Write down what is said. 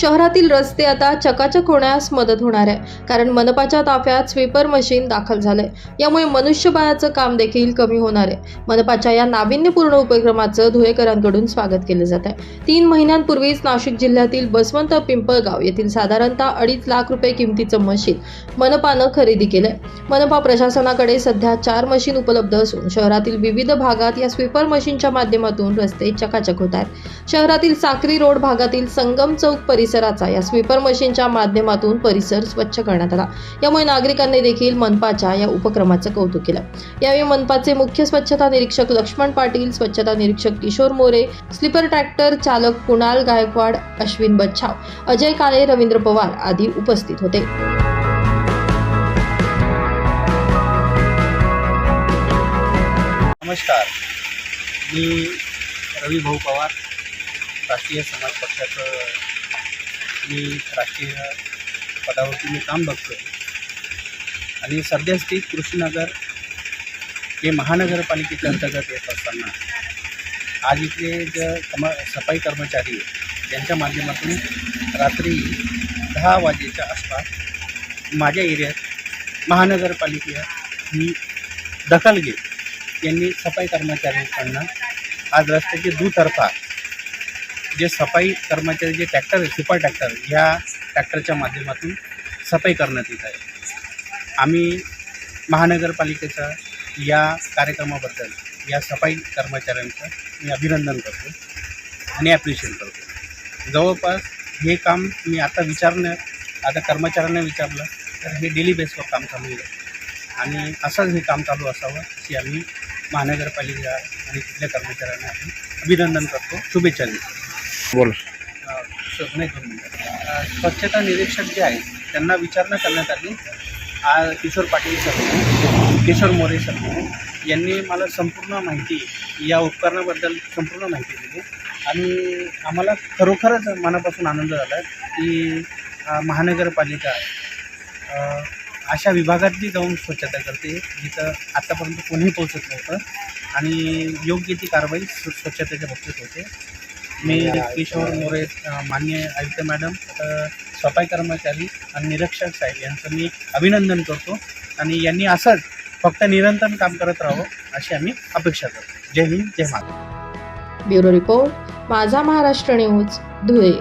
शहरातील रस्ते आता चकाचक होण्यास मदत होणार आहे. कारण मनपाच्या ताफ्यात स्वीपर मशीन दाखल झाले यामुळे मनुष्यबळाचं काम देखील कमी होणार आहे. मनपाच्या या नाविन्यपूर्ण उपक्रमाचं धुळेकरांकडून स्वागत केलं जात आहे. तीन महिन्यांपूर्वीच नाशिक जिल्ह्यातील बसवंत पिंपळगाव येथील साधारणतः अडीच लाख रुपये किमतीचं मशीन मनपानं खरेदी केलंय. मनपा प्रशासनाकडे सध्या चार मशीन उपलब्ध असून शहरातील विविध भागात या स्वीपर मशीनच्या माध्यमातून रस्ते चकाचक होत आहेत. शहरातील साक्री रोड भागातील संगम चौक परिसराचा या स्वीपर मशीनच्या माध्यमातून परिसर स्वच्छ करण्यात आला. यामुळे नागरिकांनी देखील मनपाच्या या उपक्रमाचं कौतुक केलं. यावेळी मनपाचे मुख्य स्वच्छता निरीक्षक लक्ष्मण पाटील स्वच्छता निरीक्षक किशोर मोरे स्लीपर ट्रॅक्टर चालक कुणाल गायकवाड अश्विन बच्छाव अजय काळे रवींद्र पवार आदी उपस्थित होते. नमस्कार. मी रवी भाऊ पवार राष्ट्रीय समाज पक्षाचं मी राष्ट्रीय पदावरती मी काम बघतो आणि सध्यास्थित कृषीनगर हे महानगरपालिकेच्या अंतर्गत येत असताना आज इथले जे कम सफाई कर्मचारी आहेत, माध्यमातून रात्री दहा वाजेच्या आसपास माझ्या एरियात महानगरपालिका ही दखल घेत यांनी सफाई कर्मचाऱ्यांकडनं आज रस्त्याचे दुतर्फा जे सफाई कर्मचारी जे ट्रॅक्टर आहे सुपर ट्रॅक्टर ह्या ट्रॅक्टरच्या माध्यमातून सफाई करण्यात येत आहे. आम्ही महानगरपालिकेचा या कार्यक्रमाबद्दल या सफाई कर्मचाऱ्यांचं मी अभिनंदन करतो आणि ॲप्रिशिएट करतो. जवळपास हे काम मी आता विचारणं आता कर्मचाऱ्यांना विचारलं तर हे डेली बेसवर काम चालू आहे. आणि असंच हे काम चालू असावं अशी आम्ही महानगरपालिका आणि तिथल्या कर्मचाऱ्यांना आम्ही अभिनंदन करतो. शुभेच्छा देतो. बोल. स्वच्छता निरीक्षक जे आहेत त्यांना विचारणा करण्यात आली. आ किशोर पाटील सर किशोर मोरे सर यांनी मला संपूर्ण माहिती या उपकरणाबद्दल संपूर्ण माहिती दिली. आणि आम्हाला खरोखरच मनापासून आनंद झाला की महानगरपालिका अशा विभागातली जाऊन स्वच्छता करते जिथं आत्तापर्यंत कोणीही पोहोचत नव्हतं. आणि योग्य ती कारवाई स्व- स्वच्छतेच्या बाबतीत होते. मी किशोर मोरे मान्य आयुक्त मॅडम सफाई कर्मचारी आणि निरीक्षक साहेब यांचं मी अभिनंदन करतो आणि यांनी असंच फक्त निरंतर काम करत राहावं अशी आम्ही अपेक्षा करतो. जय हिंद जय Maharashtra. Bureau report Majha Maharashtra news Dhule.